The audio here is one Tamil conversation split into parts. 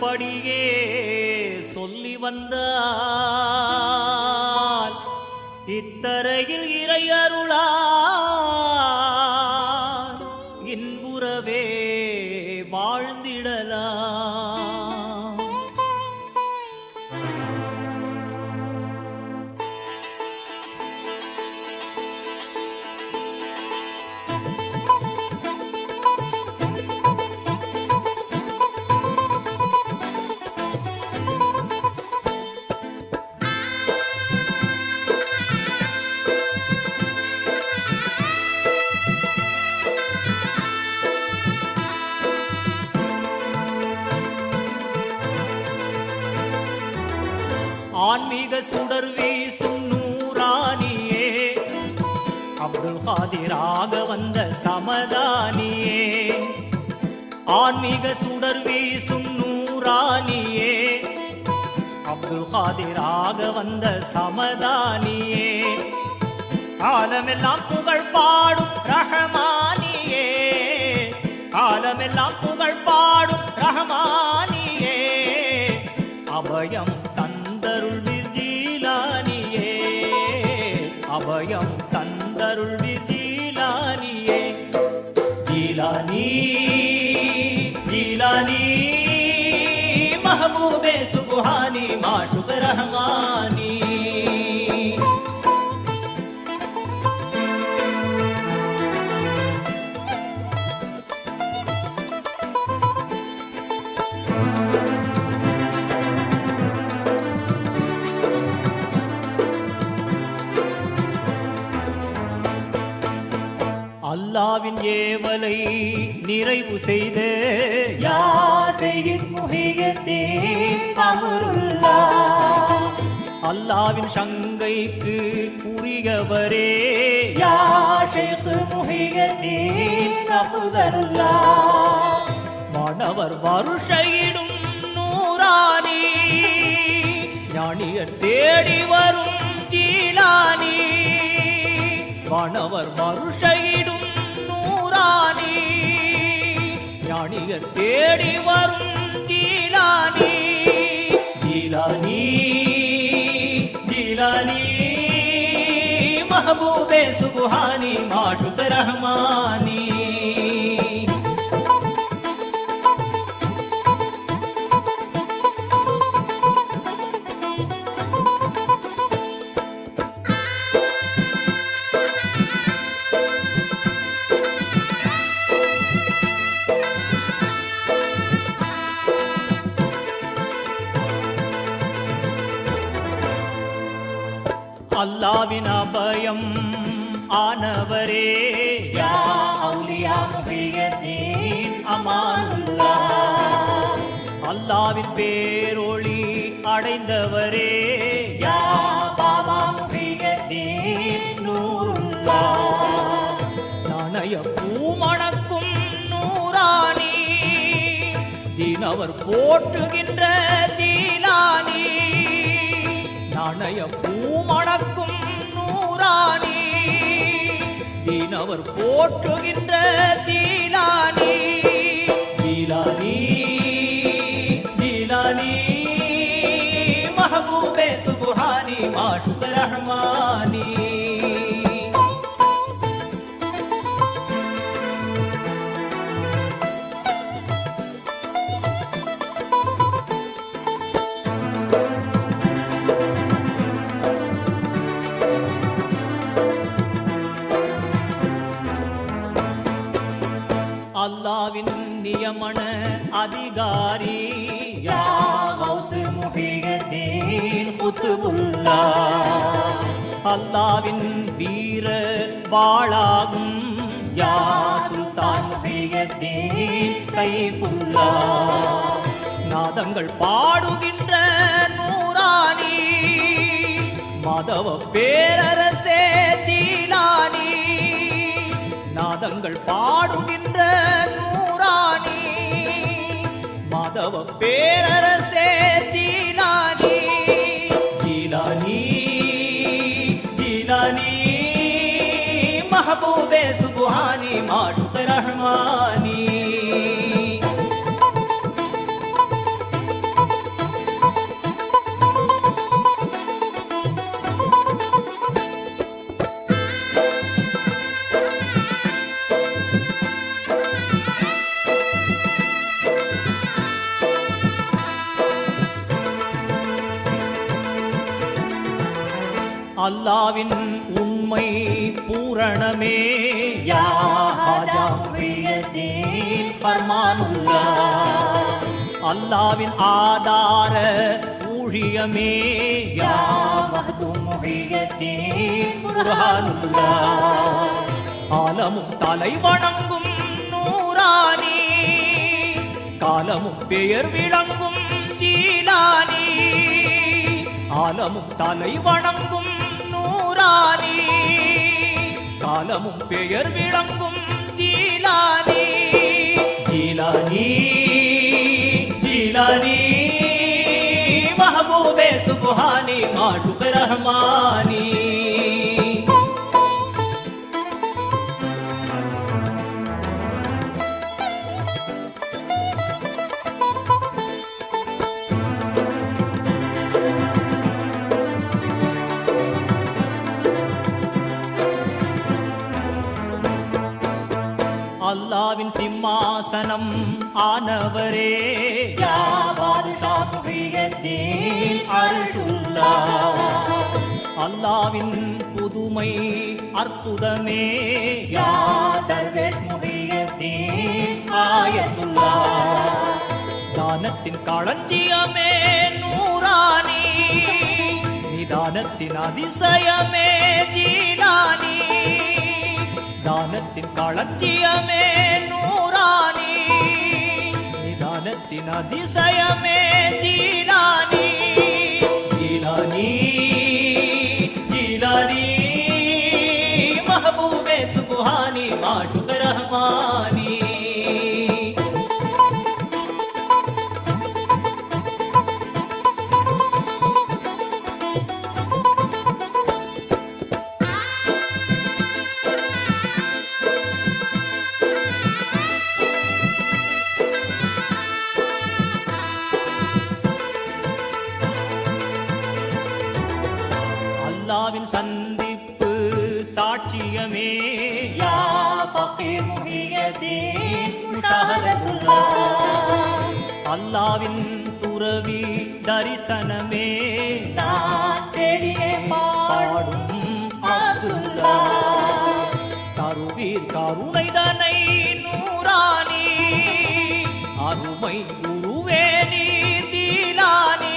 படியே சொல்லி வந்தால் இத்தரையில் ஆன்மீக சுடர் வீசும் நூறானியே. அப்துல் காதிராக வந்த சமதானியே. ஆன்மீக சுடர் வீசும் நூறானியே. அப்துல் காதிராக வந்த சமதானியே. காலமெல்லாம் புகழ் பாடும் ரஹமானியே. காலமெல்லாம் புகழ் பாடும் ரஹமானியே. அபயம் அபயம் தந்தருள் ஜீலானியே ஜீலானி ஜீலானி மஹபூபே சுபஹானி மாட்டுக ரஹமானி அல்லாவின் ஏவலை நிறைவு செய்த யா செய்கின் அமருல்லா அல்லாவின் சங்கைக்கு உரியவரே யா ஷேக் முகியத்தீன் மாணவர் வருஷையிடும் நூறானி ஞானியர் தேடி வரும் ஜீலானி வானவர் வருஷையிடும் ஞானியர் தேடி வரும் ஜீலானி ஜீலானி ஜீலானி மஹபூபே சுபஹானி மாட்டுக ரஹமானி அல்லாவின் அபயம் ஆனவரே. யா அவுலியா முஹியத்தீன் அமானுல்லா. அல்லாவின் பேரொளி அடைந்தவரே. யா பாபா முஹியத்தீன் நூருல்லா நாணய பூமணக்கும் நூறானி தினவர் போற்றுகின்ற ஜீலானி நாணய காக்கும் நூறானி தினவர் போற்றுகின்ற ஜீலானி ஜீலானி ஜீலானி மஹபூபே சுபஹானி மாட்டு ரஹ்மானி. அதிகாரி. யா கௌசு முஹியத்தீன் குத்துபுல்லா. அல்லாவின் வீர வாழாகும் யா சுல்தான் முஹியத்தீன் சைஃபுல்லா. நாதங்கள் பாடுகின்ற நூறானி மதவ பேரரசே ஜீலானி நாதங்கள் பாடுகின்ற மாதவ பேரரசே ஜீலானி ஜீலானி ஜீலானி மஹபூபே சுபஹானி மாட்டுக அல்லாவின் உண்மை பூரணமே. யா ஹாஜா முஹியத்தீன் ஃபர்மானுல்லா. அல்லாவின் ஆதார ஊழியமே. யா மஹ்து முஹியத்தீன் புர்ஹானுல்லா ஆலமும் தலை வணங்கும் நூறானி. காலமும் பெயர் விளங்கும் ஜீலானி. ஆலமும் தலை வணங்கும் ஜீலானி காலமும் பெயர் விளங்கும் ஜீலானி ஜீலானி ஜீலானி மஹபூபே சுப்ஹானி மாட்டுக் ரஹ்மானி. அல்லாவின் சிம்மாசனம் ஆனவரே. அல்லாவின் புதுமை அற்புதமே. ஆயத்துல்லா தானத்தின் களஞ்சியமே நூறானி. நிதானத்தின் அதிசயமே ஜீலானி தானத்தின் களஞ்சியமே நூறானி நிதானத்தின் அதிசயமே ஜீலானி ஜீலானி ஜீலானி மஹபூபே சுப்ஹானி மாட்டுக் ரஹ்மானி அல்லாவின் துறவி தரிசனமே. நான் தேடியே பாடும் அப்துல்லா. தருவீர் கருணைதனை நூறானி. அருமை குருவே நீர் ஜீலானி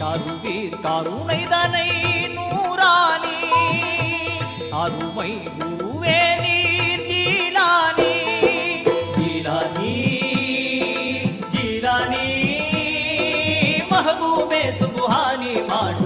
தருவீர் கருணைதனை நூறானி. அருமை குரு వేసు సుహాని మాట.